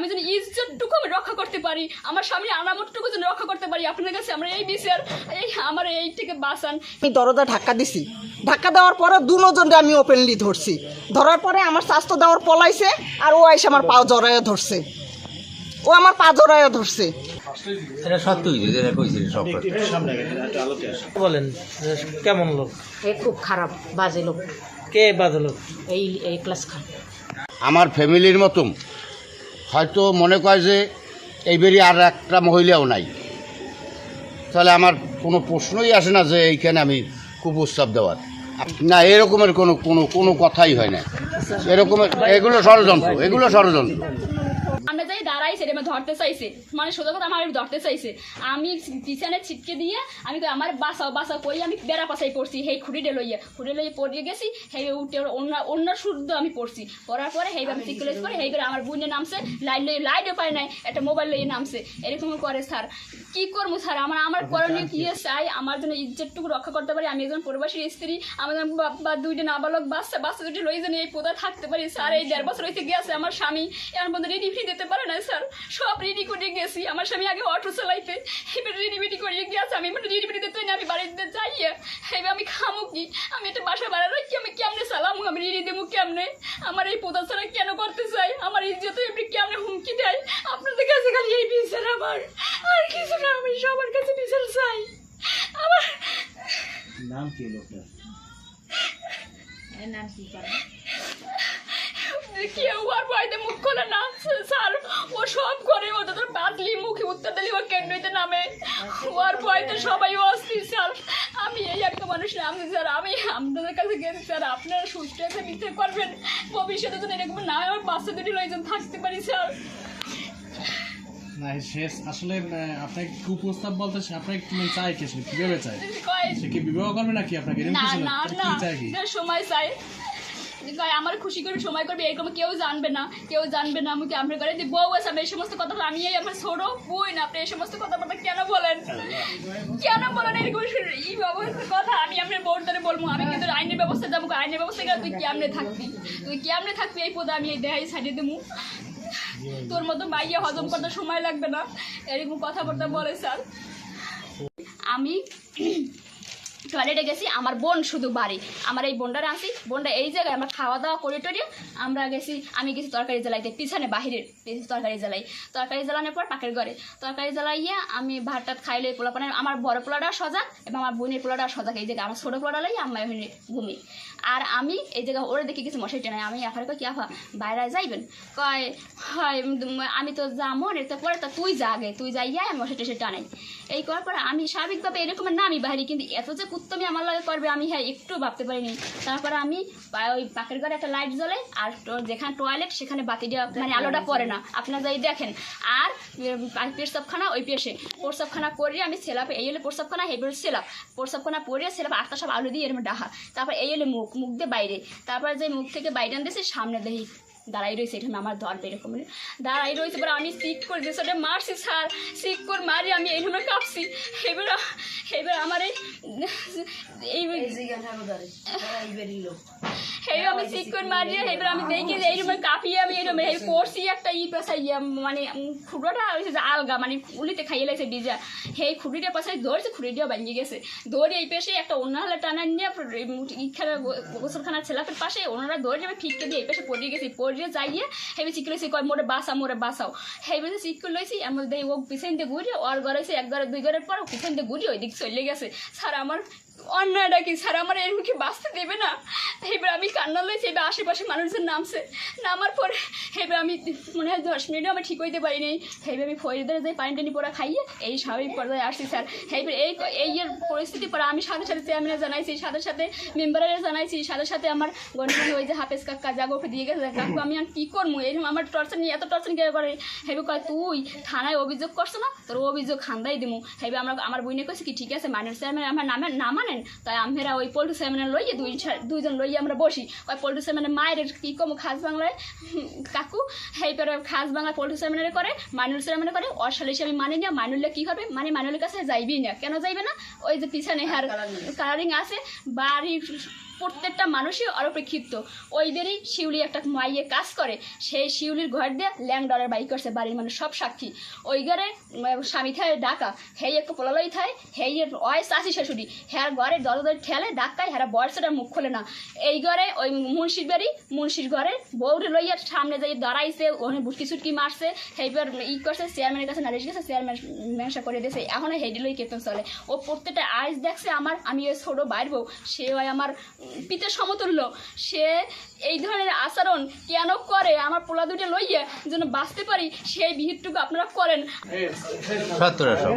আমি যেন ইজ্জতটুকু আমি রক্ষা করতে পারি আমার স্বামীর আনামতটুকু যেন রক্ষা করতে পারি। আপনাদের কাছে আমরা এই বিচার এই আমার এই থেকে বাঁচান। আমি দরজা ধাক্কা দিছি। ধাক্কা দেওয়ার পরে দুজনকে আমি ওপেনলি ধরছি। ধরার পরে আমার স্বাস্থ্য দেওয়ার পলাইছে আর ও এসে আমার পা জড়াইয়া ধরছে। ও আমার পা জড়াইয়া ধরছে। এটা সত্যি যেটা কইছিল সব বলেন? কেমন লোক? এ খুব খারাপ বাজে লোক। কে বাজে লোক? এই এই ক্লাস খান। আমার ফ্যামিলির মতন। হয়তো মনে করে যে এইবারই আর একটা মহিলাও নাই। তাহলে আমার কোনো প্রশ্নই আসে না যে এইখানে আমি খুব কুপ্রস্তাব দেওয়ার। না, এরকমের কোনো কোনো কোনো কথাই হয় না। এরকমের, এগুলো ষড়যন্ত্র এগুলো ষড়যন্ত্র। আমরা যাই দাঁড়াই সেটা রে ধরতে চাইছে। মানে সোজা কথা আমার ধরতে চাইছে। আমি পিছনে ছিটকে দিয়ে আমি আমার বাসাও বাসা কই আমি বেড়া পাশাই পড়ছি হেই খুঁড়িটা লইয়া। খুঁড়ি লইয়া পড়িয়ে গেছি হেই উঠে অন্য অন্য শুদ্ধ আমি পড়ছি। পড়ার পরে আমি সিকুলেজ করে আমার বোনে নামছে লাইট লইয়ে লাইটও পায় নাই একটা মোবাইল লইয়ে নামছে এরকম করে স্যার। কি করব স্যার? আমার আমার করণীয় কি চাই? আমার জন্য ইজ্জতটুকু রক্ষা করতে পারি? আমি একজন প্রবাসী স্ত্রী আমার বা- দুইটা নাবালক বাচ্চা বাচ্চা দুটি লই যেন এই পোদা থাকতে পারি। স্যার এই দেড় বছর হইতে গেছে আমার স্বামী। এমন বন্ধু রেডি ফ্রি দিতে পারে না স্যার। সব রেডি করে গেছি। আমার স্বামী আগে অটো চালাইতে। এবার রেডি ফেডি করিয়ে গেছে আমি এবার রেডি ফেডি দিতে না আমি বাড়িতে যাই এবার আমি খামু কি আমি একটা বাসা বাড়ানো কি আমি কেমনে চালামু? আমি রেডি দেবো কেমনে? আমার এই ছাড়া কেন করতে চাই? আমার ইজ্জত এমনি কেমনে হুমকি দেয়? আপনাদের কাছে খালি এই বিচার আমার। আর কিছু না আমি সবার কাছে বিচার চাই। আমার কেউ আর বাড়িতে মুখ খোলে না স্যার। ও সব করে ও তো বাদলি মুখে উত্তর দিলি ও কেন্দ্রতে নামে? ও আর সবাই অস্থির স্যার। আমি এই একটা মানুষ আমি স্যার আমি আপনাদের কাছে গেছি স্যার। আপনারা সুস্থ আছে মিথ্যে করবেন। ভবিষ্যতে যেন এরকম না হয় আমার বাচ্চা দুটি লইজন থাকতে পারি স্যার। না সে আসলে আপনাকে কুপ্রস্তাব বলতে সে আপনাকে কি চায় কি সে কীভাবে চায়? সে কি বিবাহ করবে নাকি আপনাকে? না না? না কি কি? সময় চাই। আমার খুশি করবে সময় করবে, এরকম কেউ জানবে না, কেউ জানবে না আমাকে আমরা করে যে বউ আছে, আমি এই সমস্ত কথা আমি আমার ছোট বই না আপনি এই সমস্ত কথাবার্তা কেন বলেন? কেন বলেন এরকম এই ব্যবস্থার কথা, আমি আপনার বোর্ড ধরে বলব, আমি কিন্তু আইনের ব্যবস্থা যাব, আইনের ব্যবস্থা গেলে তুই কেমনে থাকবি, তুই কেমনে থাকবি, এই পদে আমি এই দেহাই ছাড়িয়ে দেবো তোর মতো মাইয়া হজম করতে সময় লাগবে না, এরকম কথাবার্তা বলে, স্যার। আমি টয়লেটে গেছি, আমার বোন শুধু বাড়ি। আমার এই বোনটারে আসি বোনটা এই জায়গায় আমরা খাওয়া দাওয়া করে টরে আমরা গেছি, আমি গেছি তরকারি জ্বালাইতে, পিছনে বাহিরের তরকারি জ্বালাই। তরকারি জ্বালানোর পর পাকের ঘরে। তরকারি জ্বালাইয়া আমি ভাত টাত খাইলে পোলা পানে আমার বড় পোলাটা সজাগ এবং আমার বোনের পোলাটা সজাগ। এই জায়গায় আমার ছোটো পোলাটা লাই আমি ওখানে ঘুমি। আর আমি এই জায়গায় ওরে দেখে কিছু মশাই টেনাই আমি কই, কি আফা, বাইরে যাইবেন? কয়, হয়, আমি তো যাব রে, তো পরে তো তুই যা আগে, তুই যাইয়া মশাই টেসে টানাই। এই করার পরে আমি স্বাভাবিকভাবে এরকমের না আমি বাহিরি, কিন্তু এত যে কুত্তমি আমার লাগে করবে আমি হ্যাঁ একটু ভাবতে পারিনি। তারপরে আমি ওই পাকের ঘরে একটা লাইট জ্বলে আর যেখানে টয়লেট সেখানে বাতি দেওয়া মানে আলোটা পড়ে না। আপনারা যাই দেখেন আর পেশাবখানা ওই পেশে। প্রসাবখানা করিয়ে আমি সেলাপ এই হলে প্রসাবখানা হলে সেলাপ। প্রসাবখানা পরিয়ে সেলাপ আটটা সব আলু দিয়ে এরকম ডাহা। তারপর এই হলে মুখ মুখ দিয়ে বাইরে। তারপর যে মুখ থেকে বাইরে আনতেছে সামনে দেখি দাঁড়াই রয়েছে এটা আমার ধরবে এরকম দাঁড়াই রয়েছে পরে আমি সিক করে দিয়েছি ওটা মারছি স্যার। সিক করে মারি আমি এইভাবে কাঁপছি। এবার এবার আমার এই এই আমি আমি দেখি আমি একটা ই পেশাই মানে হয়েছে যে আলগা মানে উলিতে খাইয়ে লাগছে সেই পাশে ধরছে গেছে। ধরে এই একটা টানা নিয়ে ইখানে গোসলখানার ছেলাপের পাশে ওনারা ধরে আমি ফিটকে দিয়ে এই পেশে পড়িয়ে গেছি। পড়িয়ে যাইয়ে হেবে চিক লইছি, কয়, মোরে বাসা, মোরে বাসাও। চিক করে লইছি এমন দেই ও পিছন দিয়ে ঘুরে, ওর ঘরে এক ঘরে, দুই ঘরের পর পিছন দিয়ে ঘুরে ওই দিক চলে গেছে। স্যার, আমার অন্যায়টা কি? স্যার, আমার এরকম কি বাঁচতে দেবে না? এবার আমি কান্না লইছি, এবার আশেপাশে মানুষজন নামছে। নামার পরে এবার আমি মনে হয় দশ মিনিটও আমি ঠিক হইতে পারিনি এবার আমি ফরিদের যাই, পানি টানি পোড়া খাইয়ে এই স্বাভাবিক পর্যায়ে আসছি, স্যার। এইবার এই এই এর পরিস্থিতি পরে আমি সাথে সাথে চেয়ারম্যানে জানাইছি, সাথে সাথে মেম্বারের জানাইছি, সাথে সাথে আমার গণপতি ওই যে হাফেজ কাকা জাগোকে দিয়ে গেছে কাকু, আমি আর কী করব এরকম আমার টর্চার নিয়ে এত টর্চার কে করে? হেবে কয়, তুই থানায় অভিযোগ করছ না? তোর অভিযোগ খান্দাই দিমু। হেবে আমরা, আমার বইনে কইছি কি, ঠিক আছে মাইনর চেয়ারম্যান, আমার নামে না মানেন তাই আমরা ওই পল্টু চেয়ারম্যানের লইয়ে দুই দুইজন লইয়ে আমরা বসি। ওই পল্টু চেয়ারম্যানের মায়ের কি কম খাস বাংলায়? কাকু হেই পরে খাস বাংলা পল্টু চেয়ারম্যানের করে মানুষ চেয়ারম্যানের করে অশালিস আমি মানে না মাইনুলে কী হবে? মানে মানুষের কাছে যাইবি না। কেন যাইবে না? ওই যে পিছনে হার কালারিং আছে। বাড়ির প্রত্যেকটা মানুষই অরপেক্ষিত ওইদেরই শিউলি একটা মাইয়ে কাজ করে, সেই শিউলির ঘর দিয়ে ল্যাং ডলার বাইক করছে বাড়ির মানুষ, সব সাক্ষী। ওই ঘরে স্বামী থায় ডাকা, হেই একটু পোলালাই থায় হেই অয় চাষি শাশুড়ি হ্যাঁ ঘরে দরদর ঠেলে ডাকায় হ্যাঁ বয়সটা মুখ খোলে না। এই ঘরে ওই মুন্সির বাড়ি, মুন্সির ঘরে বউরে লইয়া সামনে যাই দাঁড়াইছে, ওখানে বুটকি সুটকি মারছে, সেইবার ই করছে চেয়ারম্যানের কাছে নালিশ গেছে চেয়ারম্যান মেনসা করে দিয়েছে, এখন হেডি লই কেতন চলে। ও প্রত্যেকটা আইস দেখছে আমার, আমি ওই ছোটো বাইর বউ, সে আমার পিতার সমতুল্য। সে এই ধরনের আচরণ কেন করে? আমার পোলা দুটো লইয়া যেন বাঁচতে পারি সেই বিহিতটুকু আপনারা করেন। সত্যরা সব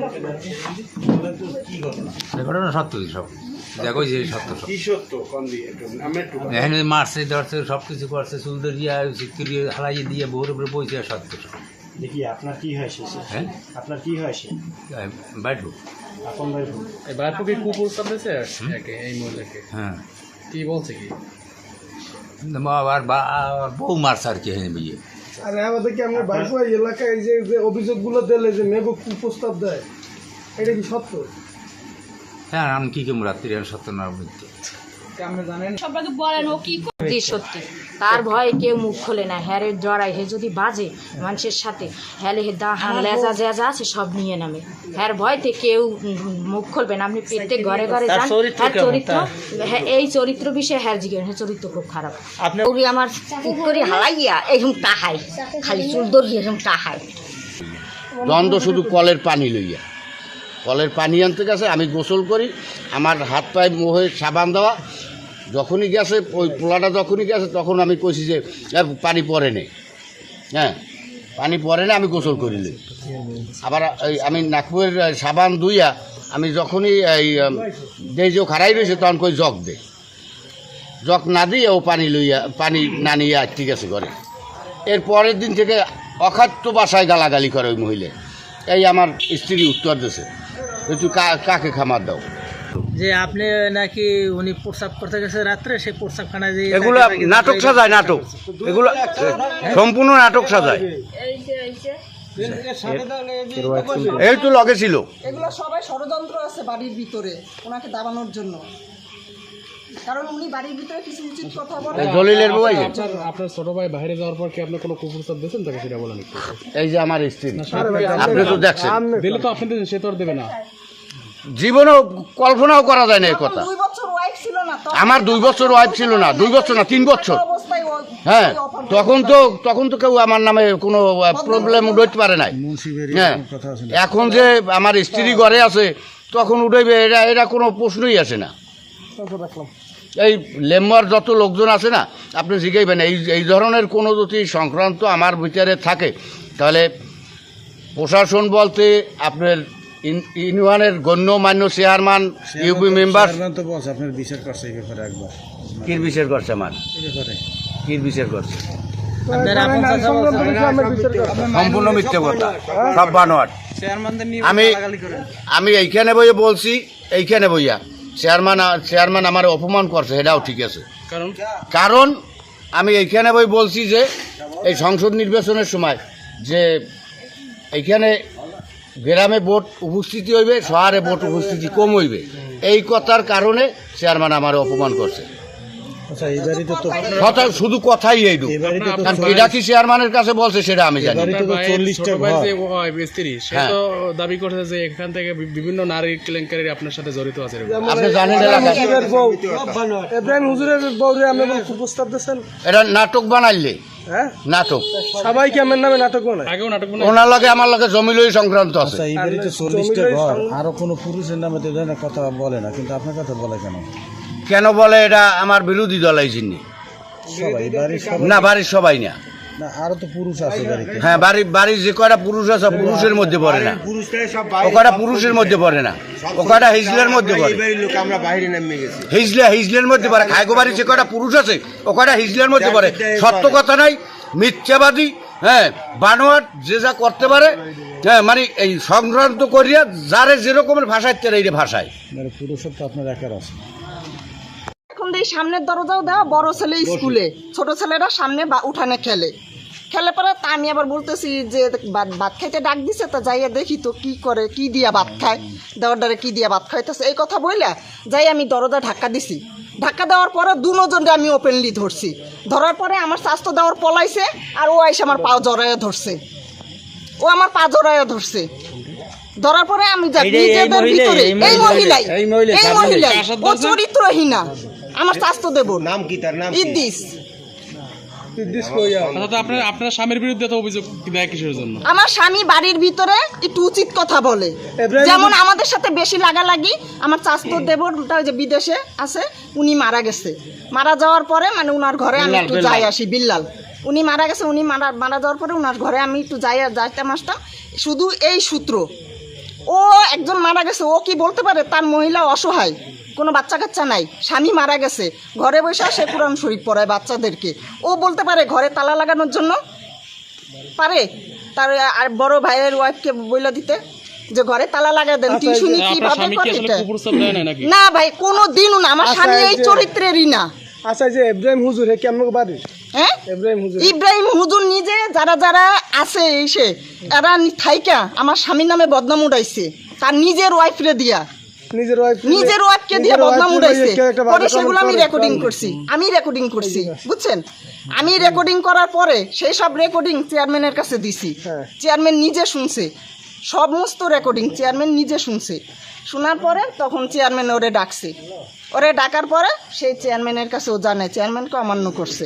ঘটনা সত্য সব? দেখো যে সত্য সত্য? কোন দিয়ে? একটু আমরা একটু এখানে মারছে ধরছে সব কিছু করছে দিয়ে বউর উপরে পৌঁছে সত্য সব। দেখি আপনার কি হয় শেষে? হ্যাঁ? আপনার কি হয় সে বাইটু আপন ভাই বোন। এই মহিলাকে। হ্যাঁ। কি বলছে কি? বা- বউ মারছে আর কি এখানে বিয়ে। আর আমাদের কি আমরা বাইপুয়া এলাকায় যে যে অভিযোগগুলো দিলে যে মেঘ কুপ্রস্তাব দেয় এটা কি সত্য? হ্যাঁ আমি কি কেমন রাত্রি সত্য না সবাইকে বলেন ও কি সত্যি সত্যি। তার ভয়ে কেউ মুখ খোলে না। হ্যারে জড়াই হে যদি বাজে মানুষের সাথে হ্যালে হে দাহান লেজা জেজা আছে সব নিয়ে নামে। হ্যার ভয়তে কেউ মুখ খুলবে না। আপনি প্রত্যেক ঘরে ঘরে তার যান। চরিত্র হ্যার চরিত্র? হ্যাঁ এই চরিত্র বিষয়ে হ্যার জিজ্ঞেস হ্যাঁ চরিত্র খুব খারাপ। আপনি আমার পুকুরি হালাইয়া এরকম টাহাই খালি চুল ধরি এরকম টাহাই দ্বন্দ্ব শুধু কলের পানি লইয়া। কলের পানি আনতে গেছে, আমি গোসল করি, আমার হাত পায়ে মোহে সাবান দেওয়া, যখনই গেছে, ওই পোলাটা যখনই গেছে, তখন আমি কইছি যে পানি পরে নেই হ্যাঁ পানি পরে না, আমি গোসল করিলে আবার এই আমি নাগপুরের সাবান দুইয়া আমি যখনই এই যেই যে খারাই রয়েছে তখন কই জগ দে। জগ না দিয়ে ও পানি লইয়া, পানি না নিয়ে ঠিক আছে ঘরে। এর পরের দিন থেকে অখাদ্য বাসায় গালাগালি করে ওই মহিলা। এই আমার স্ত্রী উত্তর দিছে কা- কাকে খামার দাও? যে আপনি নাকি উনি প্রস্রাব করতে গেছে রাত্রে সেই প্রস্রাবখানায় যে এগুলো নাটক সাজায় নাটক এগুলো সম্পূর্ণ নাটক সাজায়। এই তো লগে ছিল। এগুলো সবাই ষড়যন্ত্র আছে বাড়ির ভিতরে ওনাকে দাবানোর জন্য। কারণ উনি বাড়ির ভিতরে কিছু উচিত কথা বলে এই দলিলের বই যে। আপনার আপনার ছোট ভাই বাইরে যাওয়ার পর কি আপনি কোনো কুপ্রস্তাব দিয়েছেন তাকে সেটা বলেন একটু? এই যে আমার স্ত্রী। আপনি তো দেখছেন। দিলে তো আপনি সে তো আর দেবে না। জীবনেও কল্পনাও করা যায় না এই কথা। দুই বছর ওয়াইফ ছিল না তখন আমার দুই বছর ওয়াইফ ছিল না দুই বছর না তিন বছর। হ্যাঁ তখন তো তখন তো কেউ আমার নামে কোনো প্রবলেম উঠতে পারে নাই। হ্যাঁ। এখন যে আমার স্ত্রী ঘরে আছে তখন উঠেবে এটা এটা কোনো প্রশ্নই আসে না। এই লেম্বার যত লোকজন আছে না আপনি জিজ্ঞাইবেন এই এই ধরনের কোনো যদি সংক্রান্ত আমার ভিতরে থাকে তাহলে প্রশাসন বলতে আপনার ইউনিয়নের গণ্যমান্য চেয়ারম্যান ইউপি মেম্বার। তো আপনার বিচার করছে এই ব্যাপারে একবার। কির বিচার করছে আমার? কির বিচার করছে? সম্পূর্ণ মিথ্যে কথা সব নিয়ে আমি আমি এইখানে বইয়ে বলছি এইখানে বইয়া। চেয়ারম্যান চেয়ারম্যান আমার অপমান করছে এটাও ঠিক আছে। কারণ? কারণ আমি এইখানে বই বলছি যে এই সংসদ নির্বাচনের সময় যে এইখানে গ্রামে ভোট উপস্থিতি হইবে শহরে ভোট উপস্থিতি কম হইবে। এই কথার কারণে চেয়ারম্যান আমার অপমান করছে আচ্ছা এই বাড়িতে তো কথা শুধু কথাই এই এটা কি চেয়ারম্যানের কাছে বলছে সেটা আমি জানি সে হ্যাঁ। তো দাবি করছে যে এখান থেকে বিভিন্ন নারী কেলেঙ্কারি আপনার সাথে জড়িত আছে আপনি জানেন এলাকায়? হুজুরের বউ। এব্রাহিম হুজুরের বউরে আপনি বল দিয়েছেন। এটা নাটক বানাইলে? হ্যাঁ? নাটক। সবাই কি আমার নামে নাটক বানায়? আগেও নাটক ওনার লগে আমার লগে জমিলই সংক্রান্ত আছে। আচ্ছা এই বাড়িতে চল্লিশটা ঘর। আরও কোনো পুরুষের নামে তো কথা বলে না কিন্তু আপনার কথা বলে কেন? কেন বলে এটা আমার বিরোধী দল এই সবাই বাড়ির সবাই। না বাড়ির সবাই না। না আরও তো পুরুষ আছে বাড়িতে। হ্যাঁ বাড়ির বাড়ির যে কয়টা পুরুষ আছে পুরুষের মধ্যে পড়ে না। ও কয়টা পুরুষের মধ্যে পড়ে না? ও কয়টা হিজলের মধ্যে পড়ে? হিজলে হিজলের মধ্যে পড়ে। বাড়ির যে কয়টা পুরুষ আছে ও কয়টা হিজলের মধ্যে পড়ে? সত্য কথা নাই। মিথ্যাবাদী হ্যাঁ বানোয়াট যে যা করতে পারে হ্যাঁ মানে এই সংক্রান্ত করিয়া যারে যেরকমের ভাষায় তেরে ভাষায়। মানে পুরুষের তো আপনার একার আছে। এখন এই সামনের দরজাও দেওয়া বড় ছেলে স্কুলে। ছোট ছেলেরা সামনে বা- উঠানে খেলে। খেলে পরে তা আমি আবার বলতেছি যে ভাত খাইতে ডাক দিছে তো যাইয়া দেখি তো কি করে কি দিয়া ভাত খায়? দেওয়ার দ্বারা কি দিয়া ভাত খাইতেছে? এই কথা বইলা যাই আমি দরজা ঢাকা দিছি। ধাক্কা দেওয়ার পরে দুজনকে আমি ওপেনলি ধরছি। ধরার পরে আমার স্বাস্থ্য দেওয়ার পলাইছে আর ও আইসে আমার পা জড়াইয়া ধরছে। ও আমার পা জড়াইয়া ধরছে। ধরার পরে আমি নিজেদের ভিতরে এই মহিলাই, এই মহিলাই, ও চরিত্রহীনা। আমার স্বাস্থ্য দেব। নাম কি? তার নাম ইদ্দিস সিদ্দিস কইয়া আচ্ছা তো আপনার আপনার স্বামীর বিরুদ্ধে তো অভিযোগ দেয় কিসের জন্য? আমার স্বামী বাড়ির ভিতরে একটু উচিত কথা বলে। যেমন আমাদের সাথে বেশি লাগালাগি আমার চাস্তো দেবরটা ওই যে বিদেশে আছে উনি মারা গেছে। মারা যাওয়ার পরে মানে উনার ঘরে আমি একটু যাই আসি বিল্লাল। উনি মারা গেছে উনি মারা মারা যাওয়ার পরে উনার ঘরে আমি একটু যাই যাইতাম আসতাম। শুধু এই সূত্র। ও একজন মারা গেছে ও কি বলতে পারে? তার মহিলা অসহায় কোনো বাচ্চা কাচ্চা নাই স্বামী মারা গেছে। ঘরে বসে সে কোরআন শরীফ পড়ায় বাচ্চাদেরকে। ও বলতে পারে ঘরে তালা লাগানোর জন্য? পারে। তার আর বড় ভাইয়ের ওয়াইফকে বইলা দিতে যে ঘরে তালা লাগা দেন। টিউশনি কীভাবে কি করে? না না ভাই কোনো দিনও না। আমার আচ্ছা, স্বামী এই চরিত্রেরই না। আচ্ছা যে ইব্রাহিম হুজুর হে কেমন বাড়ি হ্যাঁ? ইব্রাহিম হুজুর। নিজে যারা যারা আছে এসে এরা থাইকা আমার স্বামীর নামে বদনাম উঠাইছে তার নিজের ওয়াইফরে দিয়া। নিজের ওয়াইফ নিজের ওয়াইফকে দিয়ে বদনাম উঠাইছে পরে সেগুলো আমি রেকর্ডিং করছি। আমি রেকর্ডিং করছি। বুঝছেন? আমি রেকর্ডিং করার পরে সেই সব রেকর্ডিং চেয়ারম্যানের কাছে দিছি। হ্যাঁ। চেয়ারম্যান নিজে শুনছে। সমস্ত রেকর্ডিং চেয়ারম্যান নিজে শুনছে। শোনার পরে তখন চেয়ারম্যান ওরে ডাকছে। ওরে ডাকার পরে সেই চেয়ারম্যানের কাছে ও জানে চেয়ারম্যানকে অমান্য করছে।